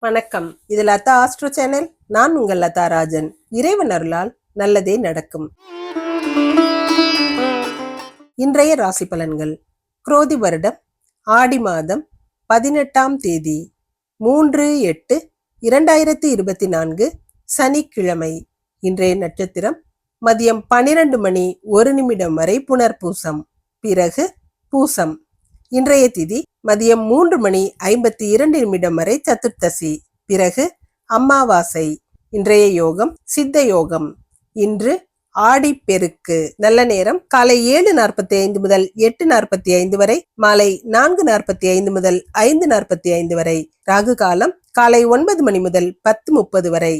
வணக்கம். இது Latha astro channel. நான் உங்கள் லதா ராஜன். இறைவன் அருளால் நல்லதே நடக்கும். இன்றைய ராசி பலன்கள். குரோதி வருடம் ஆடி மாதம் பதினெட்டாம் தேதி மூன்று எட்டு இரண்டாயிரத்தி இருபத்தி நான்கு சனிக்கிழமை. இன்றைய நட்சத்திரம் மதியம் பனிரெண்டு மணி ஒரு நிமிடம் வரை புனர்பூசம். பிறகு பூசம். இன்றைய திதி மதியம் மூன்று மணி ஐம்பத்தி இரண்டு நிமிடம் வரை சதுர்த்தசி. பிறகு அமாவாசை இன்றைய யோகம் சித்த யோகம். இன்று ஆடி பெருக்கு நல்ல நேரம் காலை ஏழு நாற்பத்தி ஐந்து முதல் எட்டு நாற்பத்தி ஐந்து வரை மாலை நான்கு நாற்பத்தி ஐந்து முதல் ஐந்து நாற்பத்தி ஐந்து வரை ராகு காலம் காலை ஒன்பது மணி முதல் பத்து முப்பது வரை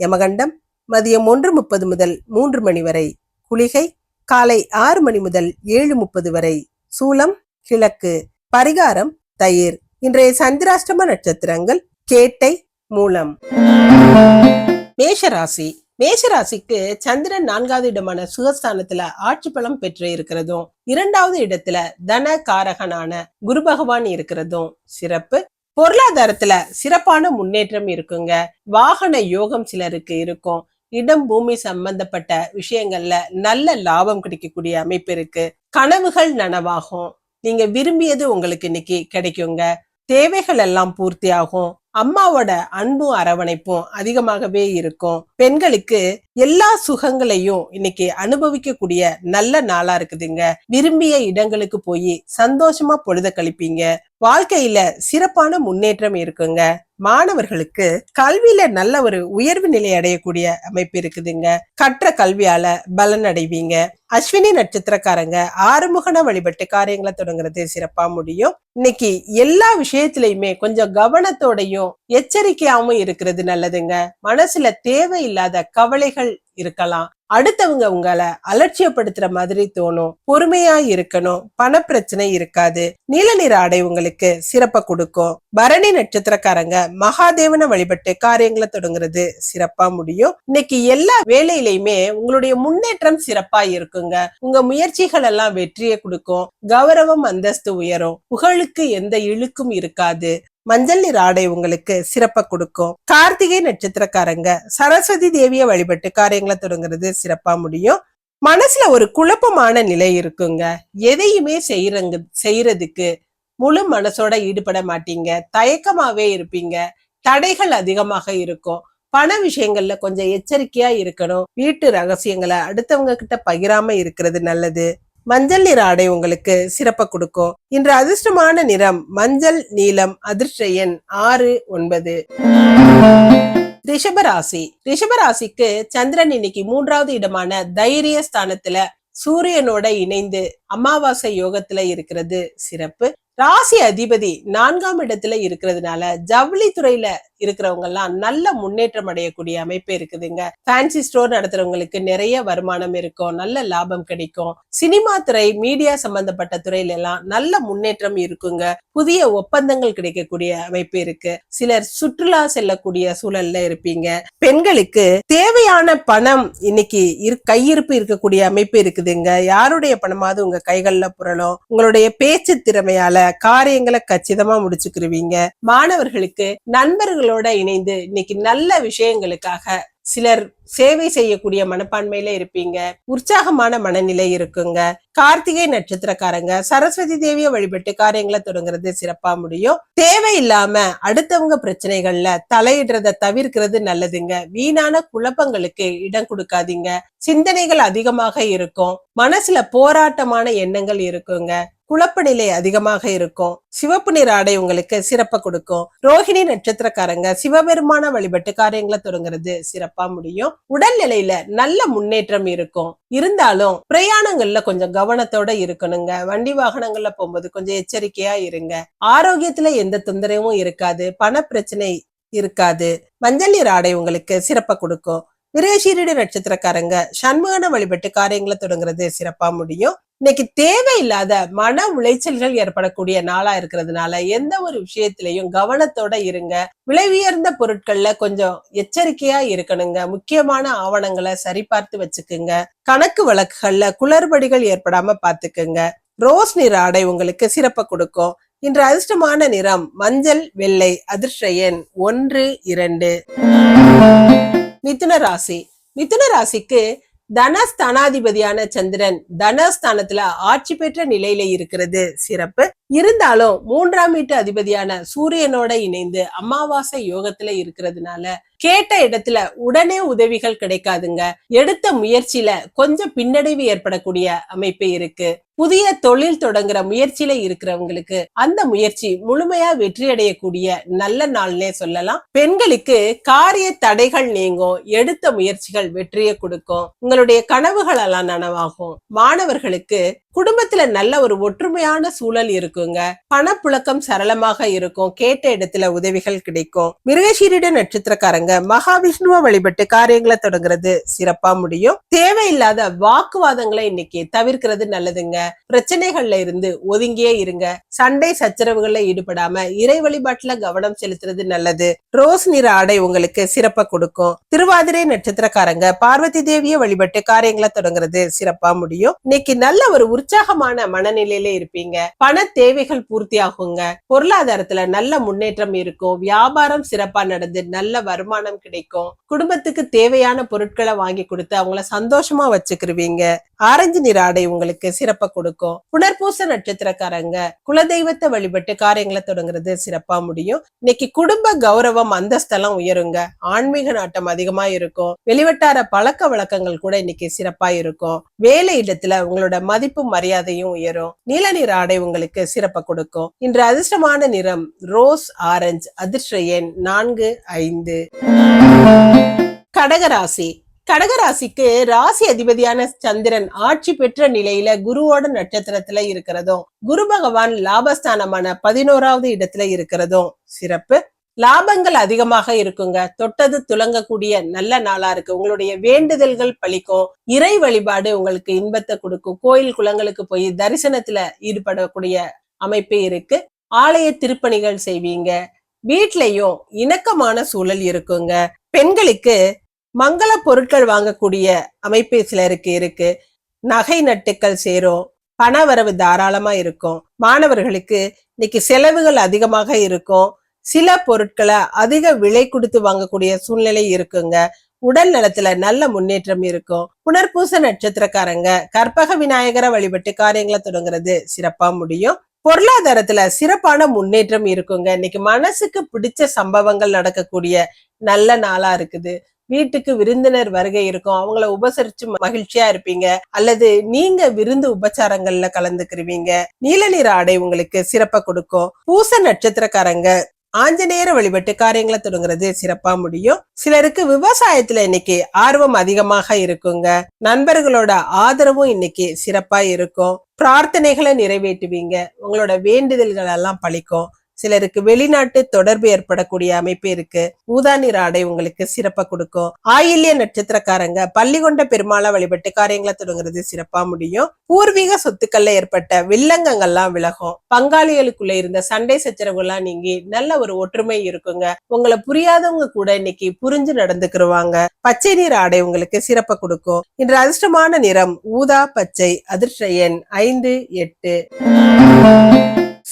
யமகண்டம் மதியம் ஒன்று முப்பது முதல் மூன்று மணி வரை குளிகை காலை ஆறு மணி முதல் ஏழு முப்பது வரை சூலம் கிழக்கு. பரிகாரம் தயிர். இன்றைய சந்திராஷ்டம நட்சத்திரங்கள் கேட்டை மூலம். மேஷராசி. மேஷராசிக்கு சந்திரன் நான்காவது இடமான சுகஸ்தானத்துல ஆட்சி பலம் பெற்று இருக்கிறதும் இரண்டாவது இடத்துல தன காரகனான குரு பகவான் இருக்கிறதும் சிறப்பு. பொருளாதாரத்துல சிறப்பான முன்னேற்றம் இருக்குங்க. வாகன யோகம் சிலருக்கு இருக்கும். இடம் பூமி சம்பந்தப்பட்ட விஷயங்கள்ல நல்ல லாபம் கிடைக்கக்கூடிய அமைப்பு இருக்கு. கனவுகள் நனவாகும். நீங்க விரும்பியது உங்களுக்கு இன்னைக்கு கிடைக்குங்க. தேவைகள் எல்லாம் பூர்த்தி ஆகும் அம்மாவோட அன்பும் அரவணைப்பும் அதிகமாகவே இருக்கும். பெண்களுக்கு எல்லா சுகங்களையும் இன்னைக்கு அனுபவிக்கக்கூடிய நல்ல நாளா இருக்குதுங்க. விரும்பிய இடங்களுக்கு போய் சந்தோஷமா பொழுத கழிப்பீங்க. வாழ்க்கையில சிறப்பான முன்னேற்றம் இருக்குங்க. மாணவர்களுக்கு கல்வியில நல்ல ஒரு உயர்வு நிலை அடையக்கூடிய அமைப்பு இருக்குதுங்க. கற்ற கல்வியால பலன் அடைவீங்க. அஸ்வினி நட்சத்திரக்காரங்க ஆறுமுகன வழிபட்டு காரியங்களை தொடங்குறது சிறப்பா முடியும். இன்னைக்கு எல்லா விஷயத்திலயுமே கொஞ்சம் கவனத்தோடையும் எச்சரிக்கையாவும் இருக்கிறது நல்லதுங்க. மனசுல தேவையில்லாத கவலைகள் இருக்கலாம். அடுத்தவங்க உங்களை அலட்சியப்படுத்துற மாதிரி தோணும். பொறுமையா இருக்கணும். பண பிரச்சனை இருக்காது. நீல நிற ஆடை உங்களுக்கு சிறப்ப கொடுக்கும். பரணி நட்சத்திரக்காரங்க மகாதேவனை வழிபட்டு காரியங்களை தொடங்குறது சிறப்பா முடியும். இன்னைக்கு எல்லா வேலையிலயுமே உங்களுடைய முன்னேற்றம் சிறப்பா இருக்குங்க. உங்க முயற்சிகள் எல்லாம் வெற்றியை கொடுக்கும். கௌரவம் அந்தஸ்து உயரும். புகழுக்கு எந்த இழுக்கும் இருக்காது. மஞ்சள் நிற ஆடை உங்களுக்கு சிறப்ப கொடுக்கும். கார்த்திகை நட்சத்திரக்காரங்க சரஸ்வதி தேவியை வழிபட்டு காரியங்களை தொடங்குறது சிறப்பா முடியும். மனசுல ஒரு குழப்பமான நிலை இருக்குங்க. எதையுமே செய்யறங்க செய்யறதுக்கு முழு மனசோட ஈடுபட மாட்டீங்க. தயக்கமாவே இருப்பீங்க. தடைகள் அதிகமாக இருக்கும். பண விஷயங்கள்ல கொஞ்சம் எச்சரிக்கையா இருக்கணும். வீட்டு ரகசியங்களை அடுத்தவங்க கிட்ட பகிராம இருக்கிறது நல்லது. மஞ்சள் நிற ஆடை உங்களுக்கு சிறப்ப கொடுக்கும். இன்று அதிர்ஷ்டமான நிறம் மஞ்சள் நீலம் அதிர்ஷ்ட எண் ஆறு ஒன்பது. ரிஷபராசி. ரிஷபராசிக்கு சந்திரன் இன்னைக்கு மூன்றாவது இடமான தைரிய ஸ்தானத்துல சூரியனோட இணைந்து அமாவாசை யோகத்துல இருக்கிறது சிறப்பு. ராசி அதிபதி நான்காம் இடத்துல இருக்கிறதுனால ஜவுளி துறையில இருக்கிறவங்க எல்லாம் நல்ல முன்னேற்றம் அடையக்கூடிய அமைப்பு இருக்குதுங்க. ஃபேன்சி ஸ்டோர் நடத்துறவங்களுக்கு நிறைய வருமானம் இருக்கும் நல்ல லாபம் கிடைக்கும். சினிமா துறை மீடியா சம்பந்தப்பட்ட துறையில எல்லாம் நல்ல முன்னேற்றம் இருக்குங்க. புதிய ஒப்பந்தங்கள் கிடைக்கக்கூடிய அமைப்பு இருக்கு. சிலர் சுற்றுலா செல்லக்கூடிய சூழல்ல இருப்பீங்க. பெண்களுக்கு தேவையான பணம் இன்னைக்கு கையிருப்பு இருக்கக்கூடிய அமைப்பு இருக்குதுங்க. யாருடைய பணமாவது உங்க கைகள்ல புரளும். உங்களுடைய பேச்சு திறமையால காரியங்களை கச்சிதமா முடிச்சுக்கிருவீங்க. மாணவர்களுக்கு நண்பர்களோட இணைந்து இன்னைக்கு நல்ல விஷயங்களுக்காக சிலர் சேவை செய்யக்கூடிய மனப்பான்மையில இருப்பீங்க. உற்சாகமான மனநிலை இருக்குங்க. கார்த்திகை நட்சத்திரக்காரங்க சரஸ்வதி தேவியை வழிபட்டு காரியங்களை தொடங்குறது சிறப்பா முடியும். தேவையில்லாம அடுத்தவங்க பிரச்சனைகள்ல தலையிடுறத தவிர்க்கிறது நல்லதுங்க. வீணான குழப்பங்களுக்கு இடம் கொடுக்காதீங்க. சிந்தனைகள் அதிகமாக இருக்கும். மனசுல போராட்டமான எண்ணங்கள் இருக்குங்க. குழப்ப நிலை அதிகமாக இருக்கும். சிவப்பு நிற ஆடை உங்களுக்கு சிறப்ப கொடுக்கும். ரோஹிணி நட்சத்திரக்காரங்க சிவபெருமான வழிபட்டு காரியங்களை தொடங்குறது சிறப்பா முடியும். உடல்நிலையில நல்ல முன்னேற்றம் இருக்கும். இருந்தாலும் பிரயாணங்கள்ல கொஞ்சம் கவனத்தோட இருக்கணுங்க. வண்டி வாகனங்கள்ல போகும்போது கொஞ்சம் எச்சரிக்கையா இருங்க. ஆரோக்கியத்துல எந்த தொந்தரவும் இருக்காது. பண பிரச்சனை இருக்காது. மஞ்சள் நீர் ஆடை உங்களுக்கு சிறப்ப கொடுக்கும். விரேஷீரடி நட்சத்திரக்காரங்க சண்முகன வழிபட்டு காரியங்களை தொடங்குறது சிறப்பா முடியும். இன்னைக்கு தேவையில்லாத மன உளைச்சல்கள் ஏற்படக்கூடிய நாளா இருக்கிறதுனால எந்த ஒரு விஷயத்திலையும் கவனத்தோட இருங்க. விலை உயர்ந்த பொருட்கள்ல கொஞ்சம் எச்சரிக்கையா இருக்கணுங்க. முக்கியமான ஆவணங்களை சரிபார்த்து வச்சுக்குங்க. கணக்கு வழக்குகள்ல குளறுபடிகள் ஏற்படாம பாத்துக்குங்க. ரோஸ் நிற ஆடை உங்களுக்கு சிறப்ப கொடுக்கும். இன்று அதிர்ஷ்டமான நிறம் மஞ்சள் வெள்ளை அதிர்ஷ்ட எண் ஒன்று இரண்டு. மிதுன ராசி. மிதுன ராசிக்கு தனஸ்தானாதிபதியான சந்திரன் தனஸ்தானத்துல ஆட்சி பெற்ற நிலையில இருக்கிறது. சிறப்பு. இருந்தாலும் மூன்றாம் வீட்டு அதிபதியான சூரியனோட இணைந்து அமாவாசை யோகத்துல இருக்கிறதுனால கேட்ட இடத்துல உடனே உதவிகள் கிடைக்காதுங்க. எடுத்த முயற்சியில கொஞ்சம் பின்னடைவு ஏற்படக்கூடிய அமைப்பு இருக்கு. புதிய தொழில் தொடங்குற முயற்சியில இருக்கிறவங்களுக்கு அந்த முயற்சி முழுமையா வெற்றி அடையக்கூடிய நல்ல நாள்னே சொல்லலாம். பெண்களுக்கு காரிய தடைகள் நீங்கும் எடுத்த முயற்சிகள் வெற்றியை கொடுக்கும். உங்களுடைய கனவுகள் எல்லாம் நனவாகும். மாணவர்களுக்கு குடும்பத்துல நல்ல ஒரு ஒற்றுமையான சூழல் இருக்குங்க. பணப்புழக்கம் சரளமாக இருக்கும். கேட்ட இடத்துல உதவிகள் கிடைக்கும். மிருகசீரிட நட்சத்திரக்காரங்க மகாவிஷ்ணுவை வழிபட்டு காரியங்களை தொடங்குறது சிறப்பா முடியும். தேவையில்லாத வாக்குவாதங்களை இன்னைக்கு தவிர்க்கிறது நல்லதுங்க. பிரச்சனைகள்ல இருந்து ஒதுங்கியே இருங்க. சண்டை சச்சரவுகள்ல ஈடுபடாம இறை வழிபாட்டுல கவனம் செலுத்துறது நல்லது. ரோஸ் நிற ஆடை உங்களுக்கு சிறப்பா கொடுக்கும். திருவாதிரை நட்சத்திரக்காரங்க பார்வதி தேவியை வழிபட்டு காரியங்களை தொடங்குறது சிறப்பா முடியும். இன்னைக்கு நல்ல ஒரு உற்சாகமான மனநிலையில இருப்பீங்க. பண தேவைகள் பூர்த்தி ஆகுங்க பொருளாதாரத்துல நல்ல முன்னேற்றம் இருக்கும். வியாபாரம் சிறப்பா நடந்து நல்ல வருமானம் கிடைக்கும். குடும்பத்துக்கு தேவையான பொருட்களை வாங்கி கொடுத்து அவங்கள சந்தோஷமா வச்சுக்கிருவீங்க. ஆரஞ்சு நிற ஆடை உங்களுக்கு சிறப்பா கொடுக்கும். புனர்பூச நட்சத்திரக்காரங்க குலதெய்வத்தை வழிபட்டு காரியங்களை தொடங்குறது சிறப்பா முடியும். இன்னைக்கு குடும்ப கௌரவம் அந்தஸ்தெல்லாம் உயருங்க. ஆன்மீக நாட்டம் அதிகமா இருக்கும். வெளிவட்டார பழக்க வழக்கங்கள் கூட இன்னைக்கு சிறப்பா இருக்கும். வேலை இடத்துல உங்களோட மதிப்பு மரியாதையும் உயரும். நீல நிற ஆடை உங்களுக்கு சிறப்பை கொடுக்கும். இன்று அதிர்ஷ்டமான நிறம் ரோஸ் ஆரஞ்சு அதிர்ஷ்ட எண் நான்கு ஐந்து. கடகராசி கடகராசிக்கு ராசி அதிபதியான சந்திரன் ஆட்சி பெற்ற நிலையில குருவோட நட்சத்திரத்துல இருக்கிறதும் குரு பகவான் லாபஸ்தானமான பதினோராவது இடத்துல இருக்கிறதும் சிறப்பு. லாபங்கள் அதிகமாக இருக்குங்க. தொட்டது துலங்கக்கூடிய நல்ல நாளா இருக்கு. உங்களுடைய வேண்டுதல்கள் பழிக்கும். இறை வழிபாடு உங்களுக்கு இன்பத்தை கொடுக்கும். கோயில் குளங்களுக்கு போய் தரிசனத்துல ஈடுபடக்கூடிய அமைப்பு இருக்கு. ஆலய திருப்பணிகள் செய்வீங்க. வீட்லயும் இணக்கமான சூழல் இருக்குங்க. பெண்களுக்கு மங்கள பொருட்கள் வாங்கக்கூடிய அமைப்பு சிலருக்கு இருக்கு நகை நட்டுக்கள் சேரும். பண வரவு தாராளமா இருக்கும். மாணவர்களுக்கு இன்னைக்கு செலவுகள் அதிகமாக இருக்கும். சில பொருட்களை அதிக விலை கொடுத்து வாங்கக்கூடிய சூழ்நிலை இருக்குங்க. உடல் நலத்துல நல்ல முன்னேற்றம் இருக்கும். புனர்பூச நட்சத்திரக்காரங்க கற்பக விநாயகரை வழிபட்டு காரியங்களை தொடங்குறது சிறப்பா முடியும். பொருளாதாரத்துல சிறப்பான முன்னேற்றம் இருக்குங்க. இன்னைக்கு மனசுக்கு பிடிச்ச சம்பவங்கள் நடக்கக்கூடிய நல்ல நாளா இருக்குது. வீட்டுக்கு விருந்தினர் வருகை இருக்கும். அவங்கள உபசரிச்சு மகிழ்ச்சியா இருப்பீங்க. அல்லது நீங்க விருந்து உபச்சாரங்கள்ல கலந்துக்கிருவீங்க. நீல நிற ஆடை உங்களுக்கு சிறப்பா கொடுக்கும். பூச நட்சத்திரக்காரங்க ஆஞ்சநேயர வழிபட்டு காரியங்களை தொடங்குறது சிறப்பா முடியும். சிலருக்கு விவசாயத்துல இன்னைக்கு ஆர்வம் அதிகமாக இருக்குங்க. நண்பர்களோட ஆதரவும் இன்னைக்கு சிறப்பா இருக்கும். பிரார்த்தனைகளை நிறைவேற்றுவீங்க. உங்களோட வேண்டுதல்கள் எல்லாம் பழிக்கும். சிலருக்கு வெளிநாட்டு தொடர்பு ஏற்படக்கூடிய அமைப்பு இருக்கு. ஊதா நிற ஆடை உங்களுக்கு சிறப்பா கொடுக்கும். ஆயில்ய நட்சத்திரக்காரங்க பள்ளி கொண்ட பெருமாளை வழிபட்டு காரியங்களை தொடங்குறது சிறப்பா முடியும். பூர்வீக சொத்துக்கள்ல ஏற்பட்ட வில்லங்கங்கள்லாம் விலகும். பங்காளிகளுக்குள்ள இருந்த சண்டை சச்சரவுகள்லாம் நீங்கி நல்ல ஒரு ஒற்றுமை இருக்குங்க. உங்களை புரியாதவங்க கூட இன்னைக்கு புரிஞ்சு நடந்துக்கிருவாங்க. பச்சை நிற ஆடை உங்களுக்கு சிறப்பா கொடுக்கும். இன்று அதிர்ஷ்டமான நிறம் ஊதா பச்சை அதிர்ஷ்ட எண் ஐந்து எட்டு.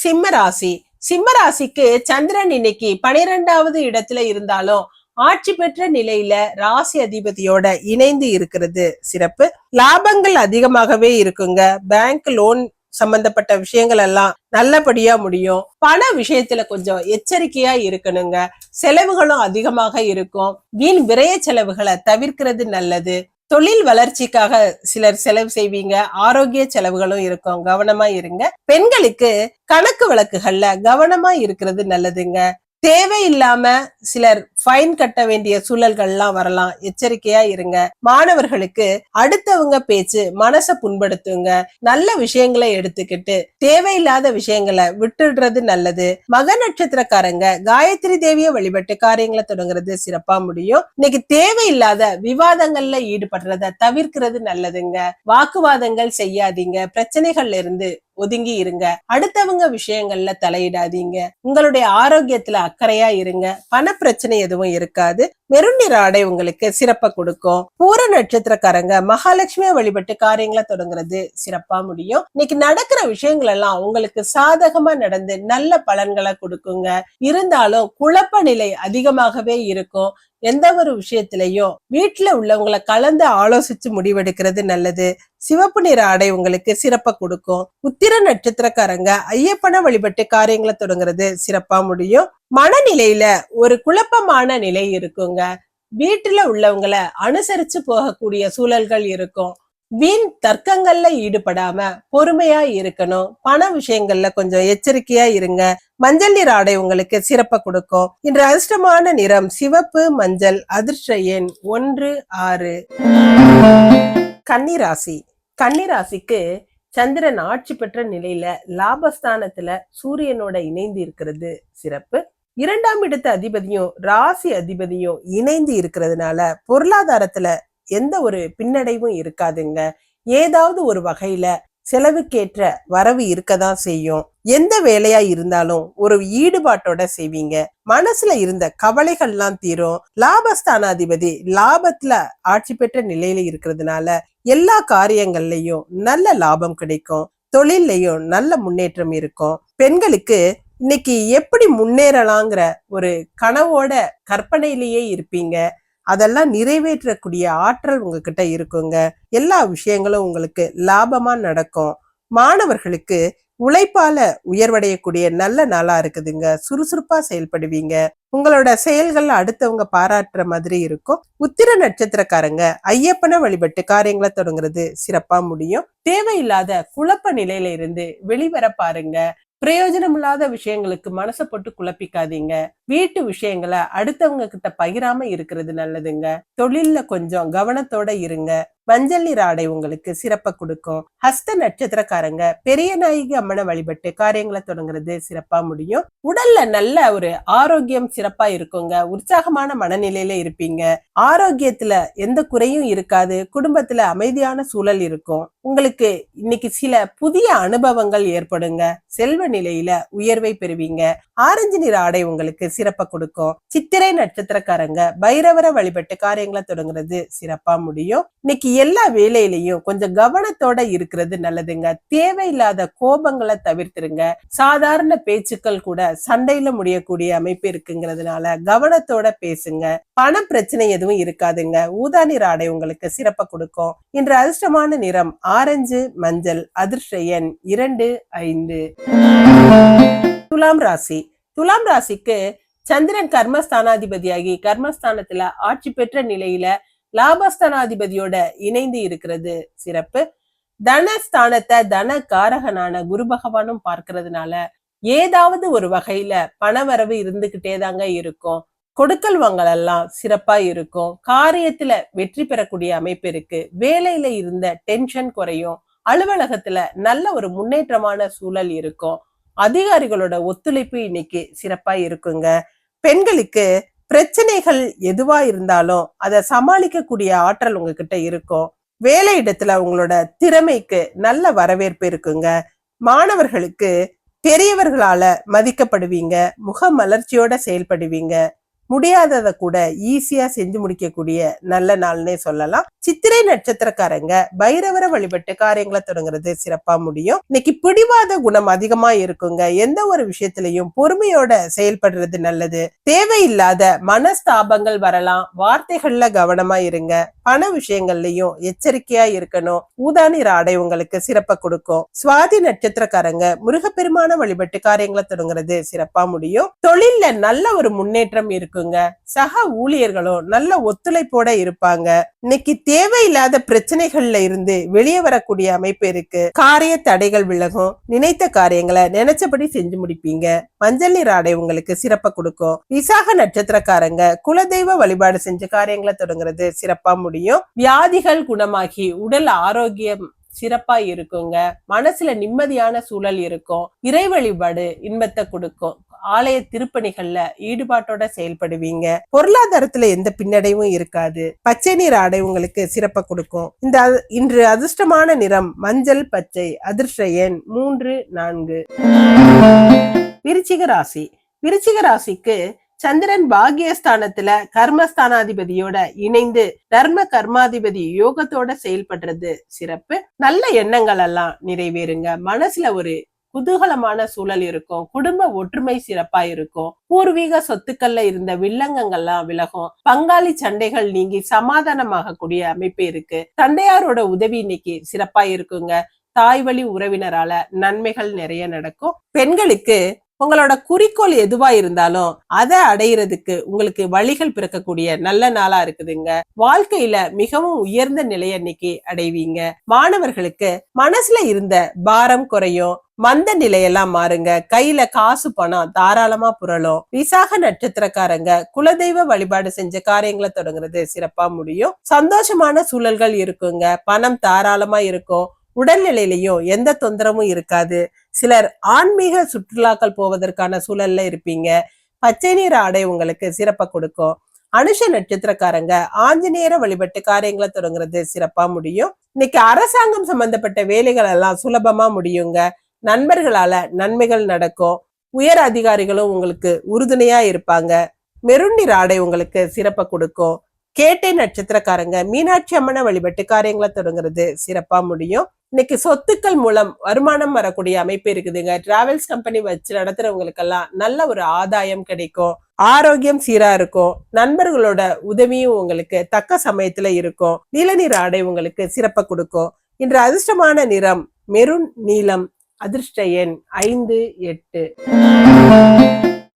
சிம்ம ராசி சிம்மராசிக்கு சந்திரன் இன்னைக்கு பனிரெண்டாவது இடத்துல இருந்தாலும் ஆட்சி பெற்ற நிலையில ராசி அதிபதியோட இணைந்து இருக்கிறது. சிறப்பு. லாபங்கள் அதிகமாகவே இருக்குங்க. பேங்க் லோன் சம்பந்தப்பட்ட விஷயங்கள் எல்லாம் நல்லபடியா முடியும். பண விஷயத்துல கொஞ்சம் எச்சரிக்கையா இருக்கணுங்க. செலவுகளும் அதிகமாக இருக்கும். வீண் விரைய செலவுகளை தவிர்க்கிறது நல்லது. தொழில் வளர்ச்சிக்காக சிலர் செலவு செய்வீங்க ஆரோக்கிய செலவுகளும் இருக்கும். கவனமா இருங்க. பெண்களுக்கு கணக்கு வழக்குகள்ல கவனமா இருக்கிறது நல்லதுங்க. தேவையில்லாம சிலர் ஃபைன் கட்ட வேண்டிய சூழல்கள்லாம் வரலாம். எச்சரிக்கையா இருங்க. மாணவர்களுக்கு அடுத்தவங்க பேச்சு மனசை புண்படுத்துங்க. நல்ல விஷயங்களை எடுத்துக்கிட்டு தேவையில்லாத விஷயங்களை விட்டுடுறது நல்லது. மக நட்சத்திரக்காரங்க காயத்ரி தேவியை வழிபட்டு காரியங்களை தொடங்குறது சிறப்பா முடியும். இன்னைக்கு தேவையில்லாத விவாதங்கள்ல ஈடுபடுறத தவிர்க்கிறது நல்லதுங்க. வாக்குவாதங்கள் செய்யாதீங்க. பிரச்சனைகள்ல இருந்து ஒதுங்கி இருங்க. அடுத்தவங்க விஷயங்கள்ல தலையிடாதீங்க. உங்களுடைய ஆரோக்கியத்துல அக்கறையா இருங்க. பண பிரச்சனை எதுவும் இருக்காது. மெருன் நிற ஆடை உங்களுக்கு சிறப்பை கொடுக்கும். பூர நட்சத்திரக்காரங்க மகாலட்சுமியை வழிபட்டு காரியங்களை தொடங்குறது சிறப்பா முடியும். இன்னைக்கு நடக்கிற விஷயங்கள் எல்லாம் உங்களுக்கு சாதகமா நடந்து நல்ல பலன்களை கொடுக்குங்க. இருந்தாலும் குழப்ப நிலை அதிகமாகவே இருக்கும். எந்த ஒரு விஷயத்திலையும் வீட்டுல உள்ளவங்களை கலந்து ஆலோசிச்சு முடிவெடுக்கிறது நல்லது. சிவப்பு நிற ஆடை உங்களுக்கு சிறப்பை கொடுக்கும். உத்திர நட்சத்திரக்காரங்க ஐயப்பனை வழிபட்டு காரியங்களை தொடங்குறது சிறப்பா முடியும். மனநிலையில ஒரு குழப்பமான நிலை இருக்குங்க. வீட்டுல உள்ளவங்களை அனுசரிச்சு போகக்கூடிய சூழல்கள் இருக்கும். வீண் தர்க்கங்கள்ல ஈடுபடாம பொறுமையா இருக்கணும். பண விஷயங்கள்ல கொஞ்சம் எச்சரிக்கையா இருங்க. மஞ்சள் நிற ஆடை உங்களுக்கு சிறப்பை கொடுக்கும். இன்று அதிர்ஷ்டமான நிறம் சிவப்பு மஞ்சள் அதிர்ஷ்ட எண் ஒன்று ஆறு. கன்னிராசி. கன்னிராசிக்கு சந்திரன் ஆட்சி பெற்ற நிலையில லாபஸ்தானத்துல சூரியனோட இணைந்து இருக்கிறது. சிறப்பு. இரண்டாம் இடத்து அதிபதியும் ராசி அதிபதியும் இணைந்து இருக்கிறதுனால பொருளாதாரத்துல எந்த ஒரு பின்னடைவும் இருக்காதுங்க. ஏதாவது ஒரு வகையில செலவுக்கேற்ற வரவு இருக்கதான் செய்யும். எந்த வேலையா இருந்தாலும் ஒரு ஈடுபாட்டோட செய்வீங்க. மனசுல இருந்த கவலைகள்லாம் தீரும். லாபஸ்தானாதிபதி லாபத்துல ஆட்சி பெற்ற நிலையில இருக்கிறதுனால எல்லா காரியங்கள்லயும் நல்ல லாபம் கிடைக்கும். தொழில்லையும் நல்ல முன்னேற்றம் இருக்கும். பெண்களுக்கு இன்னைக்கு எப்படி முன்னேறலாங்கிற ஒரு கனவோட கற்பனையிலேயே இருப்பீங்க. அதெல்லாம் நிறைவேற்றக்கூடிய ஆற்றல் உங்ககிட்ட இருக்குங்க. எல்லா விஷயங்களும் உங்களுக்கு லாபமா நடக்கும். மாணவர்களுக்கு உழைப்பால உயர்வடையக்கூடிய நல்ல நாளா இருக்குதுங்க. சுறுசுறுப்பா செயல்படுவீங்க. உங்களோட செயல்கள் அடுத்தவங்க பாராட்டுற மாதிரி இருக்கும். உத்திர நட்சத்திரக்காரங்க ஐயப்பனை வழிபட்டு காரியங்களை தொடங்குறது சிறப்பா முடியும். தேவையில்லாத குழப்ப நிலையில இருந்து வெளிவர பாருங்க. பிரயோஜனம் இல்லாத விஷயங்களுக்கு மனசை போட்டு குழப்பிக்காதீங்க. வீட்டு விஷயங்களை அடுத்தவங்க கிட்ட பகிராம இருக்கிறது நல்லதுங்க. தொழில்ல கொஞ்சம் கவனத்தோட இருங்க. மஞ்சள் நிற ஆடை உங்களுக்கு சிறப்பை கொடுக்கும். ஹஸ்த நட்சத்திரக்காரங்க பெரிய நாயகி அம்மனை வழிபட்டு காரியங்களை தொடங்குறது சிறப்பா முடியும். உடல்ல நல்ல ஒரு ஆரோக்கியம் சிறப்பா இருக்குங்க. உற்சாகமான மனநிலையில இருப்பீங்க. ஆரோக்கியத்துல எந்த குறையும் இருக்காது. குடும்பத்துல அமைதியான சூழல் இருக்கும். உங்களுக்கு இன்னைக்கு சில புதிய அனுபவங்கள் ஏற்படுங்க. செல்வ நிலையில உயர்வை பெறுவீங்க. ஆரஞ்சு நிற ஆடை உங்களுக்கு சிறப்பை கொடுக்கும். சித்திரை நட்சத்திரக்காரங்க பைரவரை வழிபட்டு காரியங்களை தொடங்குறது சிறப்பா முடியும். இன்னைக்கு எல்லா வேலையிலையும் கொஞ்சம் கவனத்தோட இருக்கிறது நல்லதுங்க. தேவையில்லாத கோபங்களை தவிர்த்துருங்க. சாதாரண பேச்சுக்கள் கூட சண்டையில முடியக்கூடிய அமைப்பு இருக்குங்கிறதுனால கவனத்தோட பேசுங்க. பண பிரச்சனை எதுவும் இருக்காதுங்க. ஊதா நிற ஆடை உங்களுக்கு சிறப்ப கொடுக்கும். இன்று அதிர்ஷ்டமான நிறம் ஆரஞ்சு மஞ்சள் அதிர்ஷ்ட எண் இரண்டு ஐந்து. துலாம் ராசி. துலாம் ராசிக்கு சந்திரன் கர்மஸ்தானாதிபதியாகி கர்மஸ்தானத்துல ஆட்சி பெற்ற நிலையில லாபஸ்தானாதிபதியோட இணைந்து இருக்கிறது சிறப்பு. தனஸ்தானத்தை தன காரகனான குரு பகவானும் பார்க்கறதுனால ஏதாவது ஒரு வகையில பணவரவு இருந்துகிட்டே தாங்க இருக்கும். கொடுக்கல் எல்லாம் சிறப்பா இருக்கும். காரியத்துல வெற்றி பெறக்கூடிய அமைப்பு இருக்கு. வேலையில இருந்த டென்ஷன் குறையும். அலுவலகத்துல நல்ல ஒரு முன்னேற்றமான சூழல் இருக்கும். அதிகாரிகளோட ஒத்துழைப்பு இன்னைக்கு சிறப்பா இருக்குங்க. பெண்களுக்கு பிரச்சனைகள் எதுவா இருந்தாலும் அதை சமாளிக்கக்கூடிய ஆற்றல் உங்ககிட்ட இருக்கும் வேலை இடத்துல உங்களோட திறமைக்கு நல்ல வரவேற்பு இருக்குங்க. மாணவர்களுக்கு பெரியவர்களால மதிக்கப்படுவீங்க முக மலர்ச்சியோட செயல்படுவீங்க. முடியாததை கூட ஈஸியா செஞ்சு முடிக்கக்கூடிய நல்ல நாள்னே சொல்லலாம். சித்திரை நட்சத்திரக்காரங்க பைரவரை வழிபட்டு காரியங்களை தொடங்குறது சிறப்பா முடியும். இன்னைக்கு பிடிவாத குணம் அதிகமா இருக்குங்க. எந்த ஒரு விஷயத்திலையும் பொறுமையோட செயல்படுறது நல்லது. தேவையில்லாத மனஸ்தாபங்கள் வரலாம். வார்த்தைகள்ல கவனமா இருங்க. பண விஷயங்கள்லயும் எச்சரிக்கையா இருக்கணும். ஊதானிற ஆடை உங்களுக்கு சிறப்பை கொடுக்கும். சுவாதி நட்சத்திரக்காரங்க முருகப்பெருமான வழிபட்டு காரியங்களை தொடங்குறது சிறப்பா முடியும். தொழில்ல நல்ல ஒரு முன்னேற்றம் இருக்குங்க. சக ஊழியர்களும் நல்ல ஒத்துழைப்போட இருப்பாங்க. இன்னைக்கு தேவையில்லாத பிரச்சனைகள்ல இருந்து வெளியே வரக்கூடிய அமைப்பு இருக்கு. காரிய தடைகள் விலகும். நினைத்த காரியங்களை நினைச்சபடி செஞ்சு முடிப்பீங்க. மஞ்சள் நீர் ஆடை உங்களுக்கு சிறப்பை கொடுக்கும். விசாக நட்சத்திரக்காரங்க குலதெய்வ வழிபாடு செஞ்சு காரியங்களை தொடங்குறது சிறப்பா முடியும். வியாதிகள் குணமாகி உடல் ஆரோக்கியம் சிறப்பா இருக்குங்க. மனசுல நிம்மதியான சூழல் இருக்கும். இறை வழிபாடு இன்பத்தை கொடுக்கும். ஆலய திருப்பணிகள்ல ஈடுபாட்டோட செயல்படுவீங்க. பொருளாதாரத்துல எந்த பின்னடைவும் இருக்காது. பச்சை நிற ஆடை உங்களுக்கு சிறப்பை கொடுக்கும். இந்த இன்று அதிர்ஷ்டமான நிறம் மஞ்சள் பச்சை அதிர்ஷ்ட எண் மூன்று நான்கு. விருச்சிக ராசி. விருச்சிக ராசிக்கு சந்திரன் பாகியஸ்தானத்துல கர்மஸ்தானாதிபதியோட இணைந்து தர்ம கர்மாதிபதி யோகத்தோட செயல்படுறது சிறப்பு. நல்ல எண்ணங்கள் எல்லாம் நிறைவேறுங்க. மனசுல ஒரு குதூகலமான சூழல் இருக்கும். குடும்ப ஒற்றுமை சிறப்பா இருக்கும். பூர்வீக சொத்துக்கள்ல இருந்த வில்லங்கங்கள்லாம் விலகும். பங்காளி சண்டைகள் நீங்கி சமாதானமாக கூடிய அமைப்பு இருக்கு. தந்தையாரோட உதவி இன்னைக்கு சிறப்பா இருக்குங்க. தாய் வழி உறவினரால நன்மைகள் நிறைய நடக்கும். பெண்களுக்கு உங்களோட குறிக்கோள் எதுவா இருந்தாலும் அதை அடையிறதுக்கு உங்களுக்கு வழிகள் பிறக்கக்கூடிய நல்ல நாளா இருக்குதுங்க. வாழ்க்கையில மிகவும் உயர்ந்த நிலையை இன்னைக்கு அடைவீங்க. மாணவர்களுக்கு மனசுல இருந்த பாரம் குறையும். மந்த நிலையெல்லாம் மாறுங்க. கையில காசு பணம் தாராளமா புரளும். விசாக நட்சத்திரக்காரங்க குலதெய்வ வழிபாடு செஞ்ச காரியங்களை தொடங்குறது சிறப்பா முடியும். சந்தோஷமான சூழல்கள் இருக்குங்க. பணம் தாராளமா இருக்கும். உடல்நிலையிலையும் எந்த தொந்தரவும் இருக்காது. சிலர் ஆன்மீக சுற்றுலாக்கள் போவதற்கான சூழல்ல இருப்பீங்க. பச்சை நீர் ஆடை உங்களுக்கு சிறப்பா கொடுக்கும். அனுஷ நட்சத்திரக்காரங்க ஆஞ்சநேயர வழிபட்டு காரியங்களை தொடங்குறது சிறப்பா முடியும். இன்னைக்கு அரசாங்கம் சம்பந்தப்பட்ட வேலைகள் எல்லாம் சுலபமா முடியுங்க. நண்பர்களால நன்மைகள் நடக்கும். உயர் அதிகாரிகளும் உங்களுக்கு உறுதுணையா இருப்பாங்க. மெருண்டிர் ஆடை உங்களுக்கு சிறப்பை கொடுக்கும். கேட்டை நட்சத்திரக்காரங்க மீனாட்சி அம்மனை வழிபட்டு காரியங்களை தொடங்குறது சிறப்பா முடியும். இன்னைக்கு சொத்துக்கள் மூலம் வருமானம் வரக்கூடிய அமைப்பு இருக்குதுங்க. டிராவல்ஸ் கம்பெனி வச்சு நடத்துறவங்களுக்கெல்லாம் நல்ல ஒரு ஆதாயம் கிடைக்கும். ஆரோக்கியம் சீரா இருக்கும். நண்பர்களோட உதவியும் உங்களுக்கு தக்க சமயத்துல இருக்கும். நீலநிற ஆடை உங்களுக்கு சிறப்பை கொடுக்கும். இன்று அதிர்ஷ்டமான நிறம் மெருன் நீலம். அதிர்ஷ்ட எண் ஐந்து எட்டு.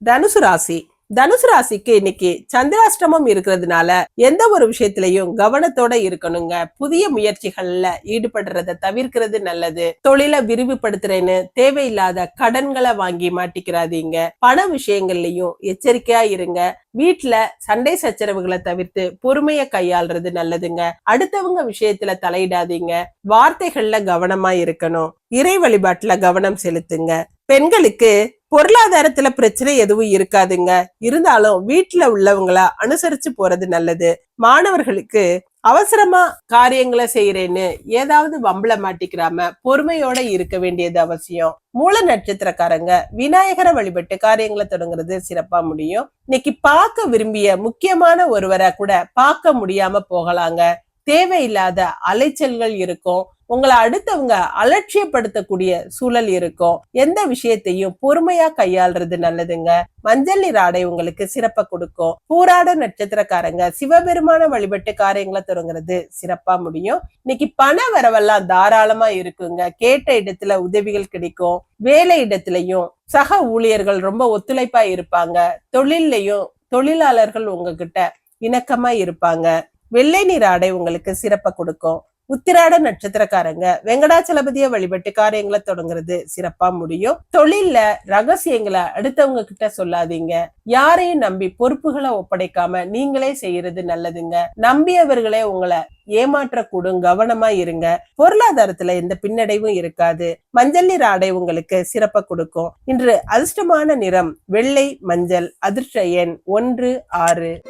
தனுசு ராசி. தனுசு ராசிக்கு இன்னைக்கு சந்திராஷ்டமம் இருக்கிறதுனால எந்த ஒரு விஷயத்திலையும் கவனத்தோட இருக்கணுங்க. புதிய முயற்சிகள்ல ஈடுபடுறத தவிர்க்கிறது நல்லது. தொழிலை விரிவுபடுத்துறேன்னு தேவையில்லாத கடன்களை வாங்கி மாட்டிக்கிறாதீங்க. பண விஷயங்கள்லயும் எச்சரிக்கையா இருங்க. வீட்டுல சண்டை சச்சரவுகளை தவிர்த்து பொறுமைய கையாள்றது நல்லதுங்க. அடுத்தவங்க விஷயத்துல தலையிடாதீங்க. வார்த்தைகள்ல கவனமா இருக்கணும். இறை வழிபாட்டுல கவனம் செலுத்துங்க. பெண்களுக்கு பொருளாதாரத்துல பிரச்சனை எதுவும் இருக்காதுங்க. இருந்தாலும் வீட்டுல உள்ளவங்கள அனுசரிச்சு போறது நல்லது. மாணவர்களுக்கு அவசரமா காரியங்களை செய்யறேன்னு ஏதாவது வம்பள மாட்டிக்கிறாம பொறுமையோட இருக்க வேண்டியது அவசியம். மூல நட்சத்திரக்காரங்க விநாயகரை வழிபட்டு காரியங்களை தொடங்குறது சிறப்பா முடியும். இன்னைக்கு பார்க்க விரும்பிய முக்கியமான ஒருவரை கூட பார்க்க முடியாம போகலாங்க. தேவையில்லாத அலைச்சல்கள் இருக்கும். உங்களை அடுத்தவங்க அலட்சியப்படுத்தக்கூடிய சூழல் இருக்கும். எந்த விஷயத்தையும் பொறுமையா கையாள்றது நல்லதுங்க. மஞ்சள் நீர் ஆடை உங்களுக்கு சிறப்பை கொடுக்கும். பூராட நட்சத்திரக்காரங்க சிவபெருமான வழிபட்டு காரியங்களை தொடங்குறது சிறப்பா முடியும். இன்னைக்கு பண வரவெல்லாம் தாராளமா இருக்குங்க. கேட்ட இடத்துல உதவிகள் கிடைக்கும். வேலை இடத்துலயும் சக ஊழியர்கள் ரொம்ப ஒத்துழைப்பா இருப்பாங்க. தொழில்லையும் தொழிலாளர்கள் உங்ககிட்ட இணக்கமா இருப்பாங்க. வெள்ளை நீர் ஆடை உங்களுக்கு சிறப்பை கொடுக்கும். உத்திராட நட்சத்திரக்காரங்க. வெங்கடாச்சலபதிய வழிபட்டு காரியங்களை தொடங்குறது சிறப்பா முடியும். தொழில்ல ரகசியங்களை அடுத்தவங்க கிட்ட சொல்லாதீங்க. யாரையும் நம்பி பொறுப்புகளை ஒப்படைக்காம நீங்களே செய்யறது நல்லதுங்க. நம்பியவர்களே உங்களை ஏமாற்றக்கூடும் கவனமா இருங்க. பொருளாதாரத்துல எந்த பின்னடைவும் இருக்காது. மஞ்சள் நிற ஆடை உங்களுக்கு சிறப்ப கொடுக்கும். இன்று அதிர்ஷ்டமான நிறம் வெள்ளை மஞ்சள் அதிர்ஷ்ட எண் ஒன்று ஆறு.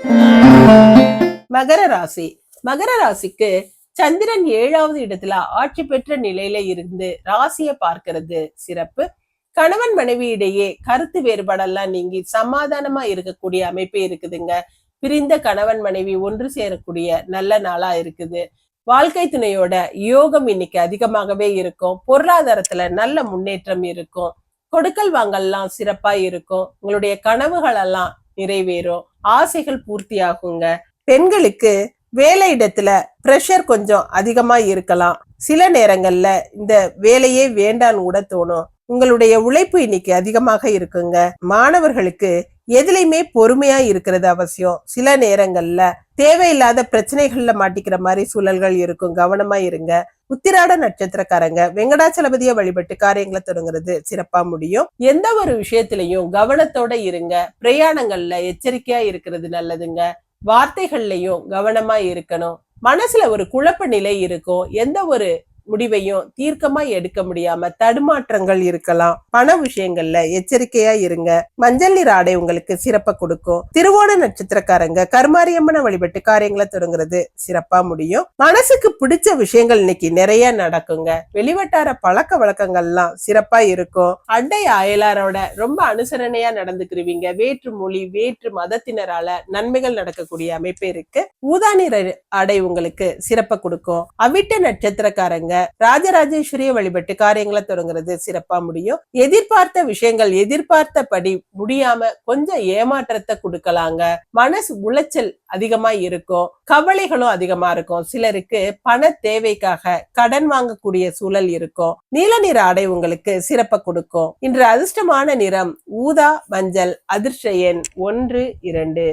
மகர ராசி. மகர ராசிக்கு சந்திரன் ஏழாவது இடத்துல ஆட்சி பெற்ற நிலையில இருந்து ராசிய பார்க்கிறது சிறப்பு. கணவன் மனைவி இடையே கருத்து வேறுபாடெல்லாம் நீங்கி சமாதானமா இருக்கக்கூடிய அமைப்பு இருக்குதுங்க. பிரிந்த கணவன் மனைவி ஒன்று சேரக்கூடிய நல்ல நாளா இருக்குது. வாழ்க்கை துணையோட யோகம் இன்னைக்கு அதிகமாகவே இருக்கும். பொருளாதாரத்துல நல்ல முன்னேற்றம் இருக்கும். கொடுக்கல் வாங்கல்லாம் சிறப்பா இருக்கும். உங்களுடைய கனவுகள் எல்லாம் நிறைவேறும். ஆசைகள் பூர்த்தி ஆகுங்க பெண்களுக்கு வேலை இடத்துல ப்ரெஷர் கொஞ்சம் அதிகமா இருக்கலாம். சில நேரங்கள்ல இந்த வேலையே வேண்டான்னு கூட தோணும். உங்களுடைய உழைப்பு இன்னைக்கு அதிகமாக இருக்குங்க. மாணவர்களுக்கு எதுலையுமே பொறுமையா இருக்கிறது அவசியம். சில நேரங்கள்ல தேவையில்லாத பிரச்சனைகள்ல மாட்டிக்கிற மாதிரி சூழல்கள் இருக்கும். கவனமா இருங்க. உத்திராட நட்சத்திரக்காரங்க வெங்கடாச்சலபதிய வழிபட்டு காரியங்களை தொடங்குறது சிறப்பா முடியும். எந்த ஒரு விஷயத்திலையும் கவனத்தோட இருங்க. பிரயாணங்கள்ல எச்சரிக்கையா இருக்கிறது நல்லதுங்க. வார்த்தைகள்லையும் கவனமா இருக்கணும். மனசுல ஒரு குழப்ப நிலை இருக்கும். எந்த ஒரு முடிவையும் தீர்க்கமா எடுக்க முடியாம தடுமாற்றங்கள் இருக்கலாம். பண விஷயங்கள்ல எச்சரிக்கையா இருங்க. மஞ்சள் நீர் ஆடை உங்களுக்கு சிறப்பை கொடுக்கும். திருவோண நட்சத்திரக்காரங்க கருமாரியம்மனை வழிபட்டு காரியங்களை தொடங்குறது சிறப்பா முடியும். மனசுக்கு பிடிச்ச விஷயங்கள் இன்னைக்கு நிறைய நடக்குங்க. வெளிவட்டார பழக்க வழக்கங்கள்லாம் சிறப்பா இருக்கும். அண்டை அயலாரோட ரொம்ப அனுசரணையா நடந்துக்கிருவீங்க. வேற்று மொழி வேற்று மதத்தினரால நன்மைகள் நடக்கக்கூடிய அமைப்பு இருக்கு. ஊதா நீர் ஆடை உங்களுக்கு சிறப்பை கொடுக்கும். அவிட்ட நட்சத்திரக்காரங்க ராஜராஜேஸ்வரிய வழிபட்டு காரியங்களை தொடங்குறது சிறப்பா முடியும். எதிர்பார்த்த விஷயங்கள் எதிர்பார்த்தபடி முடியாம கொஞ்சம் ஏமாற்றத்தை கொடுக்கலாங்க. மனசு உளைச்சல் அதிகமா இருக்கும். கவலைகளும் அதிகமா இருக்கும். சிலருக்கு பண தேவைக்காக கடன் வாங்கக்கூடிய சூழல் இருக்கும். நீல நிற ஆடை உங்களுக்கு சிறப்பை கொடுக்கும். இன்று அதிர்ஷ்டமான நிறம் ஊதா மஞ்சள் அதிர்ஷ்ட எண் ஒன்று இரண்டு.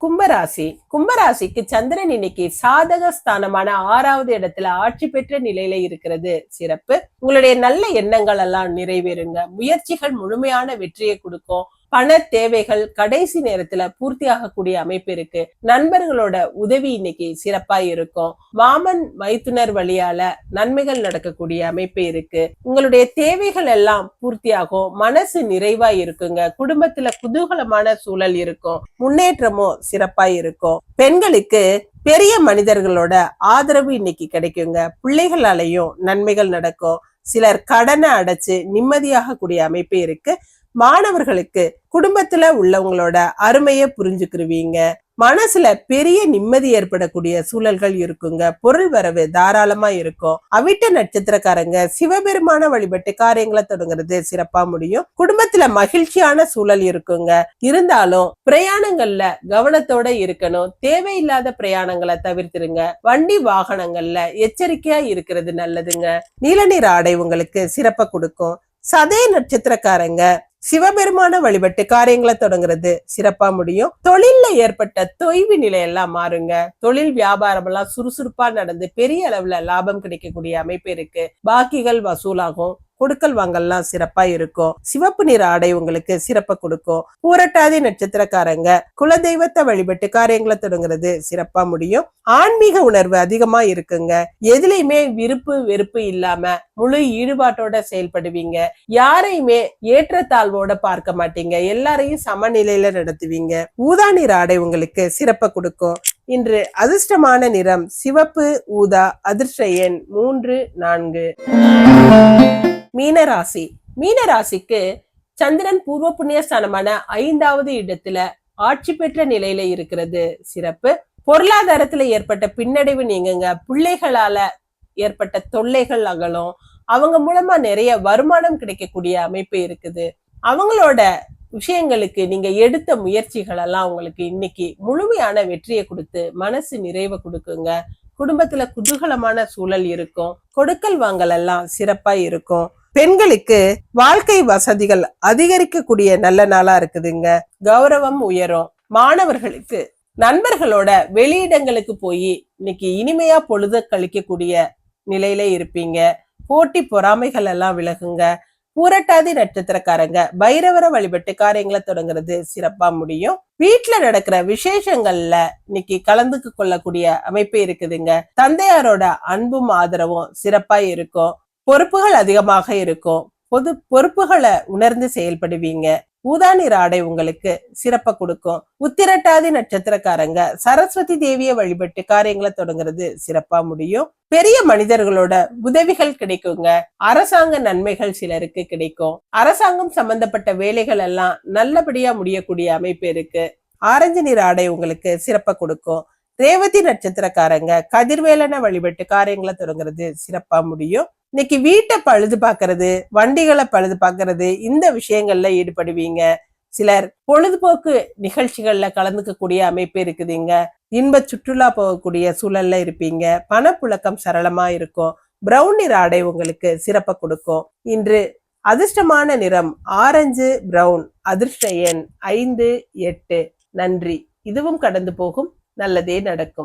கும்பராசி. கும்பராசிக்கு சந்திரன் இன்னைக்கு சாதக ஸ்தானமான ஆறாவது இடத்துல ஆட்சி பெற்ற நிலையில இருக்கிறது. சிறப்பு. உங்களுடைய நல்ல எண்ணங்கள் எல்லாம் நிறைவேறுங்க. முயற்சிகள் முழுமையான வெற்றியை கொடுக்கும். பண தேவைகள் கடைசி நேரத்துல பூர்த்தி ஆகக்கூடிய அமைப்பு இருக்கு. நண்பர்களோட உதவி இன்னைக்கு சிறப்பா இருக்கும். மாமன் மைத்துனர் வழியால நன்மைகள் நடக்கக்கூடிய அமைப்பு இருக்கு. உங்களுடைய தேவைகள் எல்லாம் பூர்த்தியாகும். மனசு நிறைவா இருக்குங்க. குடும்பத்துல குதூகலமான சூழல் இருக்கும். முன்னேற்றமும் சிறப்பா இருக்கும். பெண்களுக்கு பெரிய மனிதர்களோட ஆதரவு இன்னைக்கு கிடைக்குங்க. பிள்ளைகளாலையும் நன்மைகள் நடக்கும். சிலர் கடனை அடைச்சு நிம்மதியாக கூடிய அமைப்பு இருக்கு. மாணவர்களுக்கு குடும்பத்துல உள்ளவங்களோட அருமையை புரிஞ்சுக்கிருவீங்க. மனசுல பெரிய நிம்மதி ஏற்படக்கூடிய சூழல்கள் இருக்குங்க. பொருள் வரவு தாராளமா இருக்கும். அவிட்ட நட்சத்திரக்காரங்க சிவபெருமான வழிபட்டு காரியங்களை தொடங்குறது சிறப்பா முடியும். குடும்பத்துல மகிழ்ச்சியான சூழல் இருக்குங்க. இருந்தாலும் பிரயாணங்கள்ல கவனத்தோட இருக்கணும். தேவையில்லாத பிரயாணங்களை தவிர்த்துருங்க. வண்டி வாகனங்கள்ல எச்சரிக்கையா இருக்கிறது நல்லதுங்க. நீலநிற ஆடை உங்களுக்கு சிறப்பை கொடுக்கும். சதய நட்சத்திரக்காரங்க சிவபெருமான வழிபட்டு காரியங்களை தொடங்குறது சிறப்பா முடியும். தொழில்ல ஏற்பட்ட தொய்வு நிலை எல்லாம் மாறுங்க. தொழில் வியாபாரம் எல்லாம் சுறுசுறுப்பா நடந்து பெரிய அளவுல லாபம் கிடைக்கக்கூடிய அமைப்பு இருக்கு. பாக்கிகள் வசூலாகும். கொடுக்கல் வாங்கல்லாம் சிறப்பா இருக்கும். சிவப்பு நிற ஆடை உங்களுக்கு சிறப்ப கொடுக்கும். பூரட்டாதி நட்சத்திரக்காரங்க குலதெய்வத்தை வழிபட்டு காரியங்களை தொடங்குறது சிறப்பா முடியும். ஆன்மீக உணர்வு அதிகமா இருக்குங்க. எதுலையுமே விருப்பு வெறுப்பு இல்லாம முழு ஈடுபாட்டோட செயல்படுவீங்க. யாரையுமே ஏற்றத்தாழ்வோட பார்க்க மாட்டீங்க. எல்லாரையும் சமநிலையில நடத்துவீங்க. ஊதா நிற ஆடை உங்களுக்கு சிறப்ப கொடுக்கும். இன்று அதிர்ஷ்டமான நிறம் சிவப்பு ஊதா அதிர்ஷ்ட எண் மூன்று நான்கு. மீனராசி. மீனராசிக்கு சந்திரன் பூர்வ புண்ணியஸ்தானமான ஐந்தாவது இடத்துல ஆட்சி பெற்ற நிலையில இருக்கிறது. சிறப்பு. பொருளாதாரத்துல ஏற்பட்ட பின்னடைவு நீங்குங்க. பிள்ளைகளால ஏற்பட்ட தொல்லைகள் அகலும். அவங்க மூலமா நிறைய வருமானம் கிடைக்கக்கூடிய அமைப்பு இருக்குது. அவங்களோட விஷயங்களுக்கு நீங்க எடுத்த முயற்சிகள் எல்லாம் உங்களுக்கு இன்னைக்கு முழுமையான வெற்றியை கொடுத்து மனசு நிறைவை கொடுக்குங்க. குடும்பத்துல குதூகலமான சூழல் இருக்கும். கொடுக்கல் வாங்கல் எல்லாம் சிறப்பா இருக்கும். பெண்களுக்கு வாழ்க்கை வசதிகள் அதிகரிக்கக்கூடிய நல்ல நாளா இருக்குதுங்க. கௌரவம் உயரும். மாணவர்களுக்கு நண்பர்களோட வெளியிடங்களுக்கு போய் இன்னைக்கு இனிமையா பொழுத கழிக்கக்கூடிய நிலையில இருப்பீங்க. போட்டி பொறாமைகள் எல்லாம் விலகுங்க. பூரட்டாதி நட்சத்திரக்காரங்க பைரவர வழிபட்டு காரியங்களை தொடங்குறது சிறப்பா முடியும். வீட்டுல நடக்கிற விசேஷங்கள்ல இன்னைக்கு கலந்துக்கு கொள்ளக்கூடிய அமைப்பு இருக்குதுங்க. தந்தையாரோட அன்பும் ஆதரவும் சிறப்பா இருக்கும். பொறுப்புகள் அதிகமாக இருக்கும். பொது பொறுப்புகளை உணர்ந்து செயல்படுவீங்க. ஊதானிற ஆடை உங்களுக்கு சிறப்ப கொடுக்கும். உத்திரட்டாதி நட்சத்திரக்காரங்க சரஸ்வதி தேவியை வழிபட்டு காரியங்களை தொடங்குறது சிறப்பா முடியும். பெரிய மனிதர்களோட உதவிகள் கிடைக்குங்க. அரசாங்க நன்மைகள் சிலருக்கு கிடைக்கும். அரசாங்கம் சம்பந்தப்பட்ட வேலைகள் எல்லாம் நல்லபடியா முடியக்கூடிய அமைப்பு இருக்கு. ஆரஞ்சு நிற ஆடை உங்களுக்கு சிறப்ப கொடுக்கும். ரேவதி நட்சத்திரக்காரங்க கதிர்வேலனை வழிபட்டு காரியங்களை தொடங்குறது சிறப்பா முடியும். இன்னைக்கு வீட்டை பழுது பார்க்கறது வண்டிகளை பழுது பார்க்கறது இந்த விஷயங்கள்ல ஈடுபடுவீங்க. சிலர் பொழுதுபோக்கு நிகழ்ச்சிகள்ல கலந்துக்கக்கூடிய அமைப்பு இருக்குதுங்க. இன்ப சுற்றுலா போகக்கூடிய சூழல்ல இருப்பீங்க. பணப்புழக்கம் சரளமா இருக்கும். பிரவுன் நிற ஆடை உங்களுக்கு சிறப்பை கொடுக்கும். இன்று அதிர்ஷ்டமான நிறம் ஆரஞ்சு பிரவுன் அதிர்ஷ்ட எண் ஐந்து எட்டு. நன்றி. இதுவும் கடந்து போகும். நல்லதே நடக்கும்.